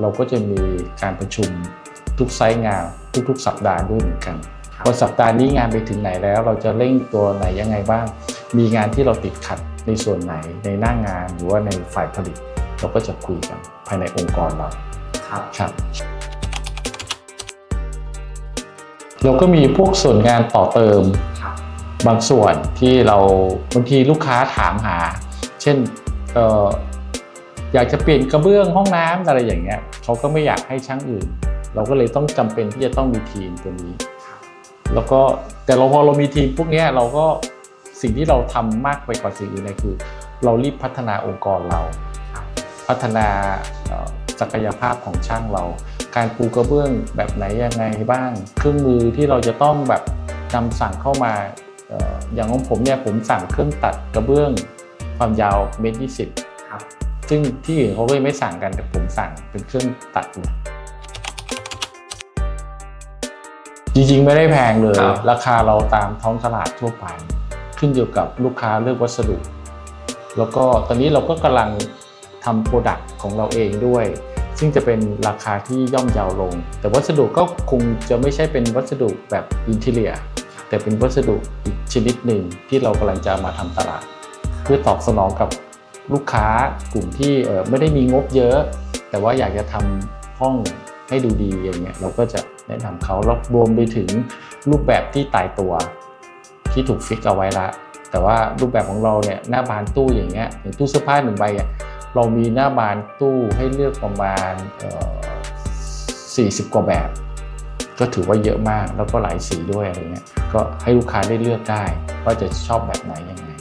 เราก็จะมีการประชุมทุกไซต์งานทุกๆ สัปดาห์ด้วยเหมือนกันครับว่าสัปดาห์นี้งานไปถึงไหนแล้ว เราจะเร่งตัวไหนยังไงบ้าง มีงานที่เราติดขัดในส่วนไหนในหน้างานหรือว่าในฝ่ายผลิต เราก็จะคุยกันภายในองค์กรเราครับครับเราก็มีพวกส่วนงานต่อเติมครับบางส่วนที่เราบางทีลูกค้าถามหา เช่นเอยากจะเปลี่ยนกระเบื้องห้องน้ำอะไรอย่างเงี้ยเขาก็ไม่อยากให้ช่างอื่น เราก็เลยต้องจำเป็นที่จะต้องมีทีมตัวนี้ แล้วก็แต่เราพอเรามีทีมพวกนี้เราก็สิ่งที่เราทำมากไปกว่าสิ่งอื่นเลยคือ เรารีบพัฒนาองค์กรเรา พัฒนาศักยภาพของช่างเรา การปูกระเบื้องแบบไหนยังไงบ้าง เครื่องมือที่เราจะต้องแบบนำสั่งเข้ามาอย่างของผมเนี่ยผมสั่งเครื่องตัดกระเบื้องความยาวเมตรยี่สิบ ซึ่งที่อื่นเขาก็ยังไม่สั่งกันแต่ผมสั่งเป็นเครื่องตัดเนี่ยจริงๆ ไม่ได้แพงเลยครับราคาเราตามท้องตลาดทั่วไป ขึ้นอยู่กับลูกค้าเลือกวัสดุ แล้วก็ตอนนี้เราก็กำลังทำโปรดักต์ของเราเองด้วย ซึ่งจะเป็นราคาที่ย่อมเยาวลง แต่วัสดุก็คงจะไม่ใช่เป็นวัสดุแบบอินเทเลีย แต่เป็นวัสดุอีกชนิดหนึ่งที่เรากำลังจะมาทำตลาด เพื่อตอบสนองกับ ลูกค้ากลุ่มที่ไม่ได้มีงบเยอะ แต่ว่าอยากจะทำห้องให้ดูดีอย่างเงี้ยเราก็จะแนะนำเขาแล้วรวมไปถึงรูปแบบที่ตายตัว ที่ถูกฟิกเอาไว้ละ แต่ว่ารูปแบบของเราเนี่ยหน้าบานตู้อย่างเงี้ยอย่างตู้เสื้อผ้าหนึ่งใบอะเรามีหน้าบานตู้ให้เลือกประมาณเอ่อ40 กว่าแบบ ก็ถือว่าเยอะมากแล้วก็หลายสีด้วยอะไรเงี้ยก็ให้ลูกค้าได้เลือกได้ว่าจะชอบแบบไหนยังไง